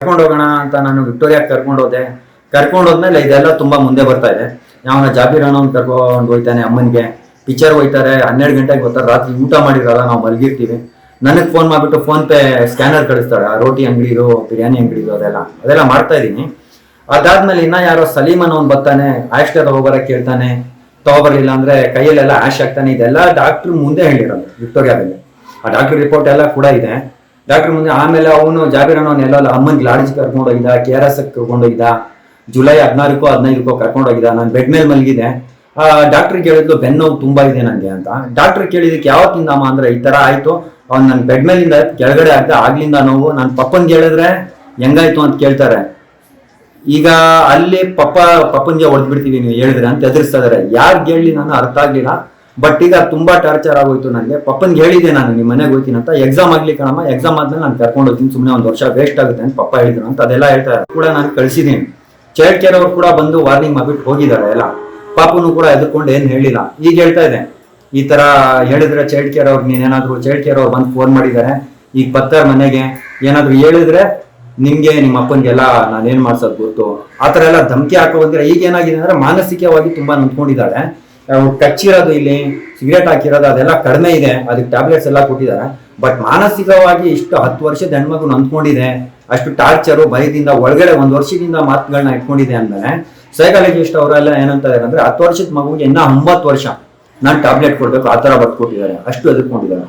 ಕರ್ಕೊಂಡು ಹೋಗೋಣ ಅಂತ ನಾನು ವಿಕ್ಟೋರಿಯಾ ಕರ್ಕೊಂಡು ಹೋದೆ ಕರ್ಕೊಂಡು ಹೋದ್ಮೇಲೆ ಇದೆಲ್ಲ ತುಂಬಾ ಮುಂದೆ ಬರ್ತಾ ಇದೆ. ಅವನ ಜಾಬೀರ್ ಅನ್ನೋನ್ ಕರ್ಕೊಂಡು ಹೋಯ್ತಾನೆ ಅಮ್ಮನಿಗೆ. ಪಿಕ್ಚರ್ ಹೋಯ್ತಾರೆ, ಹನ್ನೆರಡು ಗಂಟೆಗೆ ಬರ್ತಾರೆ. ರಾತ್ರಿ ಊಟ ಮಾಡಿರಲ್ಲ, ನಾವು ಮಲಗಿರ್ತೀವಿ. ನನಗೆ ಫೋನ್ ಮಾಡಿಬಿಟ್ಟು ಫೋನ್ ಪೇ ಸ್ಕ್ಯಾನರ್ ಕಳಿಸ್ತಾರೆ. ಆ ರೋಟಿ ಅಂಗಡಿದು ಬಿರಿಯಾನಿ ಅಂಗಡಿದು ಅದೆಲ್ಲ. ಅದೆಲ್ಲ ಮಾಡ್ತಾ ಇದ್ದೀನಿ. ಅದಾದ್ಮೇಲೆ ಇನ್ನ ಯಾರೋ ಸಲೀಮ್ ಅನ್ನೋನ್ ಬರ್ತಾನೆ. ಆಸ್ಟರ್ ತಗೋಬರಕ್ ಕೇಳ್ತಾನೆ. ತಗೋಬರ್ಲಿಲ್ಲ ಅಂದ್ರೆ ಕೈಯಲ್ಲೆಲ್ಲ ಆಶ್ ಆಗ್ತಾನೆ. ಇದೆಲ್ಲ ಡಾಕ್ಟರ್ ಮುಂದೆ ಹೇಳಿರೋದು ವಿಕ್ಟೋರಿಯಾದಲ್ಲಿ. ಆ ಡಾಕ್ಟರ್ ರಿಪೋರ್ಟ್ ಎಲ್ಲ ಕೂಡ ಇದೆ. ಡಾಕ್ಟರ್ ಮುಂದೆ ಆಮೇಲೆ ಅವನು ಜಾಬೀರ್ ಅನ್ನೋನ್ ಎಲ್ಲ ಅಮ್ಮನ್ ಲಾಡ್ಜ್ ಕರ್ಕೊಂಡು ಹೋಗಿದ್ದ ಕೆ ಆರ್ ಎಸ್ ಕರ್ಕೊಂಡು ಹೋಗಿದ್ದ ಜುಲೈ ಹದಿನಾರಕ್ಕೋ ಹದಿನೈದಕ್ಕೋ ಕರ್ಕೊಂಡು ಹೋಗಿದ್ದ ನಾನು ಬೆಡ್ ಮೇಲೆ ಮಲಗಿದೆ. ಡಾಕ್ಟರ್ ಕೇಳಿದ್ಲು, ಬೆನ್ನೋವು ನೋವು ತುಂಬಾ ಇದೆ ನನಗೆ ಅಂತ. ಡಾಕ್ಟರ್ ಕೇಳಿದಕ್ಕೆ ಯಾವತ್ತಿಂದ ಅಮ್ಮ ಅಂದ್ರೆ ಈ ತರ ಆಯ್ತು. ಅವ್ನು ನನ್ನ ಬೆಡ್ ಮೇಲಿಂದ ಕೆಳಗಡೆ ಆಗ್ದ ಆಗ್ಲಿಂದ ನೋವು. ನನ್ನ ಪಪ್ಪನ್ಗೆ ಹೇಳಿದ್ರೆ ಹೆಂಗಾಯ್ತು ಅಂತ ಕೇಳ್ತಾರೆ. ಈಗ ಅಲ್ಲಿ ಪಪ್ಪ, ಪಪ್ಪನ್ಗೆ ಹೊಡೆದ್ಬಿಡ್ತೀವಿ ನೀವು ಹೇಳಿದ್ರೆ ಅಂತ ಎದುರಿಸ್ತಾ ಇದಾರೆ. ಯಾರು ಹೇಳಿ ನಾನು ಅರ್ಥ ಆಗ್ಲಿಲ್ಲ. ಬಟ್ ಈಗ ತುಂಬಾ ಟಾರ್ಚರ್ ಆಗೋಯ್ತು ನನಗೆ ಪಪ್ಪನ್ಗೆ ಹೇಳಿದೆ ನಾನು ನಿಮ್ಮ ಮನೆಗೆ ಹೋಗ್ತೀನಿ ಅಂತ. ಎಕ್ಸಾಮ್ ಆಗ್ಲಿ ಕಣಮ್ಮ ಎಕ್ಸಾಮ್ ಆದ್ಮೇಲೆ ನಾನು ಕರ್ಕೊಂಡು ಹೋಗ್ತೀನಿ ಸುಮ್ಮನೆ ಒಂದು ವರ್ಷ ವೇಸ್ಟ್ ಆಗುತ್ತೆ ಅಂತ ಪಪ್ಪ ಹೇಳಿದ್ರು. ಅಂತ ಅದೆಲ್ಲ ಹೇಳ್ತಾರೆ ಕೂಡ ನಾನು ಕಳ್ಸಿದೀನಿ ಚೈಲ್ಡ್ ಕೇರ್ ಅವ್ರು ಕೂಡ ಬಂದು ವಾರ್ನಿಂಗ್ ಮಾಡ್ಬಿಟ್ಟು ಹೋಗಿದ್ದಾರೆ ಎಲ್ಲ. ಪಾಪನು ಕೂಡ ಎದ್ಕೊಂಡು ಏನು ಹೇಳಿಲ್ಲ. ಈಗ ಹೇಳ್ತಾ ಇದೆ ಈ ತರ ಹೇಳಿದ್ರೆ ಚೈಲ್ಡ್ ಕೇರ್ ಅವ್ರಿಗೆ ನೀನೇನಾದ್ರು ಚೈಲ್ಡ್ ಕೇರ್ ಅವ್ರು ಬಂದು ಫೋನ್ ಮಾಡಿದ್ದಾರೆ. ಈಗ ಬರ್ತಾರೆ ಮನೆಗೆ. ಏನಾದ್ರು ಹೇಳಿದ್ರೆ ನಿಮ್ಗೆ ನಿಮ್ಮ ಅಪ್ಪನ್ಗೆಲ್ಲ ನಾನೇನ್ ಮಾಡ್ಸೋದು ಗೊತ್ತು ಆತರ ಎಲ್ಲ ಧಮಕಿ ಹಾಕೋ ಬಂದಿರ ಈಗ ಏನಾಗಿದೆ ಅಂದ್ರೆ ಮಾನಸಿಕವಾಗಿ ತುಂಬಾ ನೊಂದ್ಕೊಂಡಿದ್ದಾಳೆ ಅವ್ರು ಕಚ್ಚಿರೋದು ಇಲ್ಲಿ, ಸಿಗರೇಟ್ ಹಾಕಿರೋದು, ಅದೆಲ್ಲ ಕಡಿಮೆ ಇದೆ, ಅದಕ್ಕೆ ಟ್ಯಾಬ್ಲೆಟ್ಸ್ ಎಲ್ಲ ಕೊಟ್ಟಿದ್ದಾರೆ. ಬಟ್ ಮಾನಸಿಕವಾಗಿ ಇಷ್ಟು ಹತ್ತು ವರ್ಷದ ಹೆಣ್ಮಗು ನಂದ್ಕೊಂಡಿದೆ, ಅಷ್ಟು ಟಾರ್ಚರು ಭಯದಿಂದ ಒಳಗಡೆ ಒಂದು ವರ್ಷದಿಂದ ಮಾತುಗಳನ್ನ ಇಟ್ಕೊಂಡಿದೆ ಅಂದ್ರೆ ಸೈಕಾಲಜಿಸ್ಟ್ ಅವರೆಲ್ಲ ಏನಂತ ಇದಾರೆ ಅಂದ್ರೆ ಹತ್ತು ವರ್ಷದ ಮಗುಗೆ ಇನ್ನೂ ಒಂಬತ್ತು ವರ್ಷ, ನಾನು ಟ್ಯಾಬ್ಲೆಟ್ ಕೊಡ್ಬೇಕು, ಆ ಥರ ಬರ್ಕೊಟ್ಟಿದ್ದಾರೆ ಅಷ್ಟು ಎದುರ್ಕೊಂಡಿದ್ದಾರೆ.